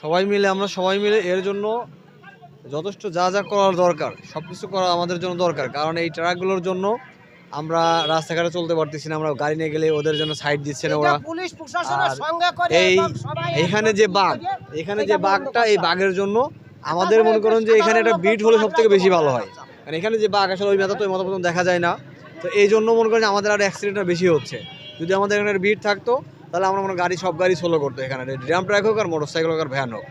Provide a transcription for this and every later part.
সবাই মিলে আমরা সবাই মিলে এর জন্য যথেষ্ট যা যা করার দরকার সব কিছু করা আমাদের জন্য দরকার। কারণ এই ট্রাকগুলোর জন্য আমরা রাস্তাঘাটে চলতে পারতেছি না আমরা গাড়ি নিয়ে গেলে ওদের জন্য সাইড দিচ্ছে না ওরা। এই এখানে যে বাঘ এখানে যে বাঘটা এই বাঘের জন্য আমাদের মনে করেন যে এখানে একটা বিট হলে সব থেকে বেশি ভালো হয়। কারণ এখানে যে বাঘ আসলে ওই মাথা তো ওই মতো মতন দেখা যায় না। তো এই জন্য মনে করেন যে আমাদের আর অ্যাক্সিডেন্টটা বেশি হচ্ছে। যদি আমাদের এখানে বিট থাকতো তাহলে আমরা মনে গাড়ি সব গাড়ি সোলো করতো এখানে। ড্রাম ট্রাক হোক আর মোটর সাইকেল হোক আর ভ্যান হোক।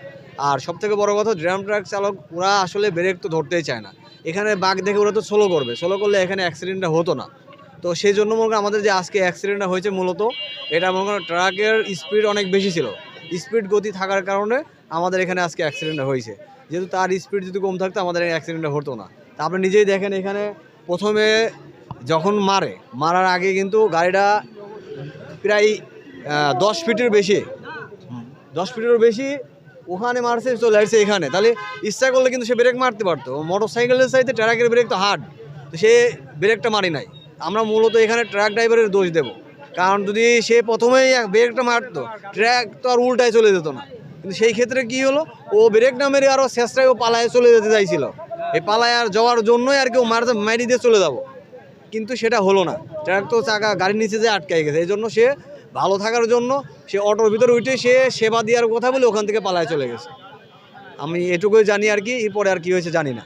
আর সব থেকে বড় কথা ড্রাম ট্রাক চালক, ওরা আসলে ব্রেক তো ধরতেই চায় না। এখানে বাঘ দেখে ওরা তো সোলো করবে। সোলো করলে এখানে অ্যাক্সিডেন্টটা হতো না। তো সেই জন্য মনে আমাদের যে আজকে অ্যাক্সিডেন্টটা হয়েছে মূলত, এটা মনে করেন ট্রাকের স্পিড অনেক বেশি ছিল। স্পিড গতি থাকার কারণে আমাদের এখানে আজকে অ্যাক্সিডেন্টটা হয়েছে। যেহেতু তার স্পিড যদি কম থাকতো, আমাদের অ্যাক্সিডেন্টটা হতো না। তা আপনি নিজেই দেখেন এখানে প্রথমে যখন মারে, মারার আগে কিন্তু গাড়িটা প্রায় দশ ফিটের বেশি। দশ ফিটেরও বেশি, ওখানে মারছে, চলে আসছে এখানে। তাহলে ইচ্ছা করলে কিন্তু সে ব্রেক মারতে পারতো। মোটর সাইকেলের সাইতে ট্রাকের ব্রেক তো হার্ড তো সে ব্রেকটা মারি নাই। আমরা মূলত এখানে ট্রাক ড্রাইভারের দোষ দেব। কারণ যদি সে প্রথমেই ব্রেকটা মারতো ট্র্যাক তো আর উল্টায় চলে যেত না। কিন্তু সেই ক্ষেত্রে কি হলো? ও ব্রেক না মেরে আরও শেষটায় ও পালায় চলে যেতে চাইছিল। এই পালায় আর যাওয়ার জন্যই আর কেউ মারতে মারি দিয়ে চলে যাব। কিন্তু সেটা হলো না। ট্রাক তো চাকা গাড়ির নিচে যে আটকাই গেছে, এই জন্য সে ভালো থাকার জন্য সে অটোর ভিতরে উঠে সে সেবা দেওয়ার কথা বলে ওখান থেকে পালায় চলে গেছে। আমি এটুকুই জানি আর কি, এরপরে আর কি হয়েছে জানি না।